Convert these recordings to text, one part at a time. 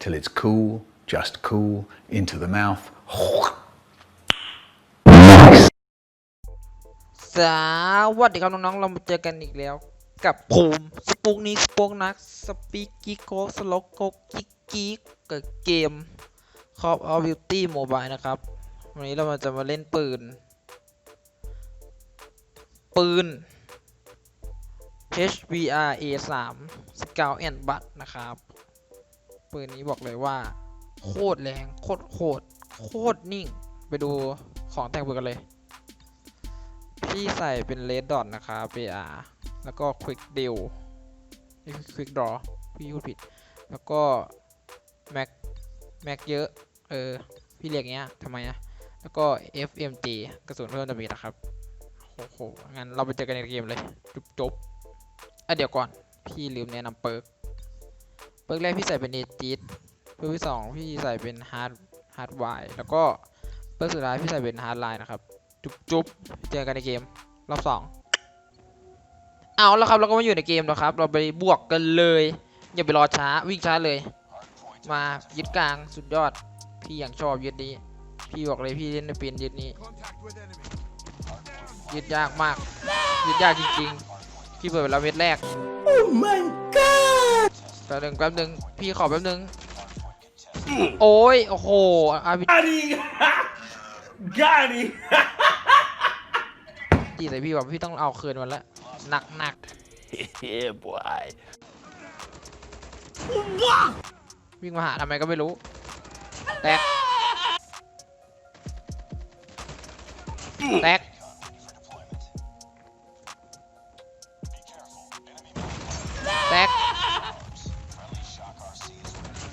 till it's cool, just cool, into the mouth. สวัสดีครับน้องๆ เรามาเจอกันอีกแล้ว กับผมสปุกนิกสปุกนักสปีกกิโกสโลโกกิกกิกกับเกม Call of Duty Mobile นะครับ วันนี้เรามาจะมาเล่นปืน ปืน HVR A3 Scout and Butt นะครับ ปืนนี้บอกเลยว่า โคตรแรง โคตรโหดโคตรนิ่ง ไปดูของแต่งปืนกันเลย พี่ใส่เป็นเลดดอทนะครับ PR แล้วก็ Quick Deal นี่คือ Quick Draw พี่พูดผิด แล้วก็ Mac Mac เยอะ เออ พี่เรียกเงี้ยทำไมอะแล้วก็ FMG กระสุนเพิ่มจะมีนะครับโอ้โหงั้นเราไปเจอกันในเกมเลยจบจบอะเดี๋ยวก่อน พี่ลืมแนะนำเปิร์ก เปิร์กแรกพี่ใส่เป็นเอจิตเปิร์กที่สองพี่ใส่เป็นฮาร์ดฮาร์ดไวแล้วก็เปิร์กสุดท้ายพี่ใส่เป็นฮาร์ดไลน์นะครับ จุ๊บจุ๊บเจอกันในเกม รอบสองเอาแล้วครับเราก็มาอยู่ในเกมแล้วครับ เราไปบวกกันเลย อย่าไปรอช้าวิ่งช้าเลย มายึดกลางสุดยอด พี่อย่างชอบยึดนี้ พี่บอกเลยพี่เล่นในเป็นยึดนี้ยึดยากมากยึดยากจริงๆ พี่เปิดไปแล้วเม็ดแรก โอ้ my god แป๊บหนึงแป๊บหนึงพี่ขอแป๊บหนึง โอ้ย โอ้โหอาร์พี Got him! Got him! จีใส่พี่ว่าพี่ต้องเอาคืนมันละหนักหนัก yeah, boy. วิ่งมาหาทำไมก็ไม่รู้ แตก แตก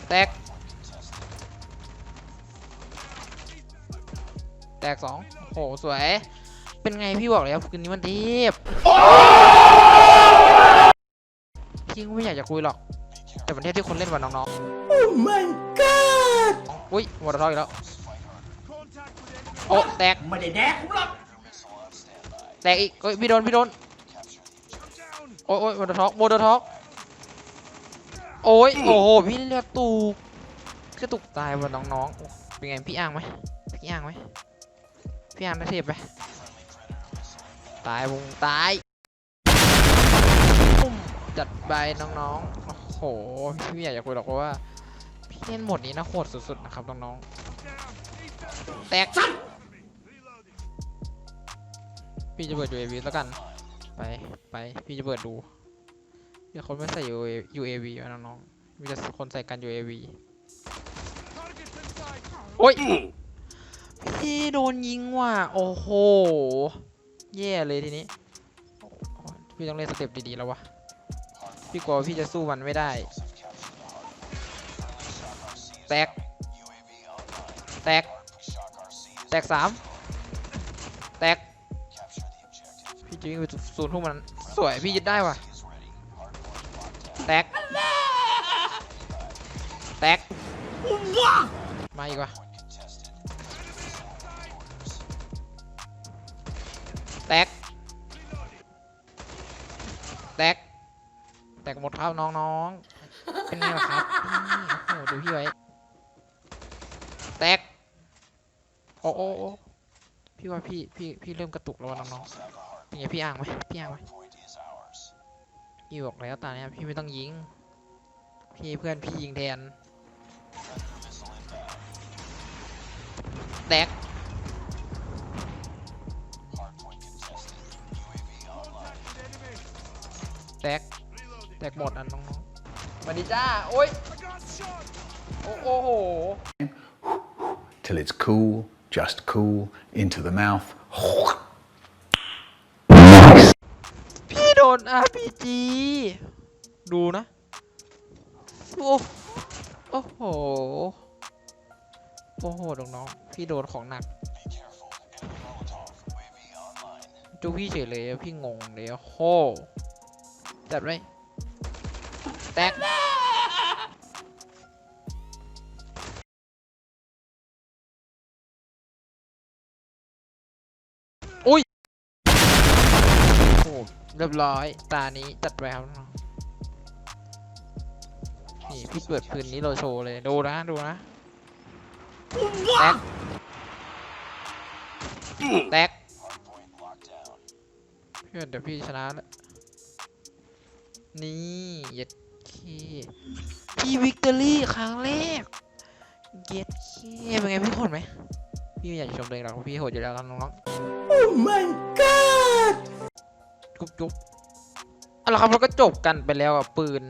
แตก แตกสองโอ้โห สวย เป็นไงพี่บอกแล้วคืนนี้มันเทพพี่ก็ไม่อยากจะคุยหรอก แต่ประเทศที่คนเล่นกว่าน้องๆ โอ้ my god อุ้ยวอร์ทอกอีกแล้ว โอ้แตก ไม่ได้แดกผมหรอกแตกอีกเฮ้ยพี่โดนพี่โดน โอ้ยโอ้ยวอร์ทอกวอร์ทอก โอ้ยโอ้โหพี่เลือดตูกกระตุกตายว่ะน้องๆโอ้เป็นไงพี่อ้างไหมพี่อ้างไหมพี่อ้างได้เทพไหมตายวงตายปุ้มจัดไปน้องๆโอ้โหพี่ไม่อยากจะคุยหรอกเพราะว่าพี่เล่นโหมดนี้นะโหดสุดๆนะครับน้องๆแตกพี่จะเปิด UAV แล้วกัน ไปไปพี่จะเปิดดู มีคนไม่ใส่ UAV วะน้องๆ มีแต่คนใส่กัน UAV โอ้ย พี่โดนยิงว่ะ โอ้โห แย่เลยทีนี้ พี่ต้องเล่นสเต็ปดีๆแล้ววะ พี่กลัวพี่จะสู้มันไม่ได้ แตก แตก แตกสาม แตก พี่จะวิ่งไปศูนย์ทุ่มมัน สวย พี่ยึดได้ว่ะ แตกแตกมาอีกวะแตกแตกแตกหมดครับน้องๆเป็นไงล่ะครับโอ้โหดูพี่ไว้แตกโอ้โอ้พี่ว่าพี่พี่พี่เริ่มกระตุกแล้วน้องๆเป็นไงพี่อ่างไหมพี่อ่างไหม พี่บอกแล้วตาเนี้ยพี่ไม่ต้องยิง พี่ให้เพื่อนพี่ยิงแทนแตกแตกแตกหมดอะน้องๆสวัสดีจ้า โอ้ยโอ้โอ้โห Till it's cool, just cool, into the mouth. พี่โด น RPG ดูนะ โอ้โอ้โห โอ้โหน้องๆพี่โดนของหนัก ดูพี่เฉยเลยอะพี่งงเลยอะโหจัดไว้แตก เรียบร้อย ตานี้จัดไปครับน้องนี่พี่เปิดปืนนี้เราโชว์เลย ดูนะ ดูนะแตกแตกเพื่อนเดี๋ยวพี่ชนะแล้ว นี่ เย็ดเคพี่วิกตอรี่ครั้งแรก เย็ดเคเป็นไงพี่โหดไหม พี่ไม่อยากจะชมตัวเองหรอกเพราะพี่โหดอยู่แล้วครับน้องๆ Oh my god จุ๊บจุ๊บเอาละครับเราก็จบกันไปแล้วกับปืน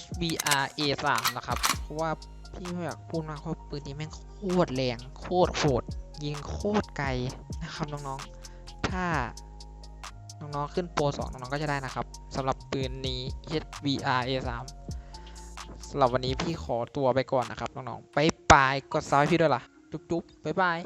HBR A3 นะครับเพราะว่าพี่ไม่อยากพูดมากเพราะปืนนี้แม่งโคตรแรงโคตรโหดยิงโคตรไกลนะครับน้องๆ ถ้าน้องๆขึ้นโปร2น้องๆก็จะได้นะครับสำหรับปืนนี้ HBR A3 สำหรับวันนี้พี่ขอตัวไปก่อนนะครับน้องๆไปปายกดซับให้พี่ด้วยล่ะ จุ๊บจุ๊บบ๊ายบาย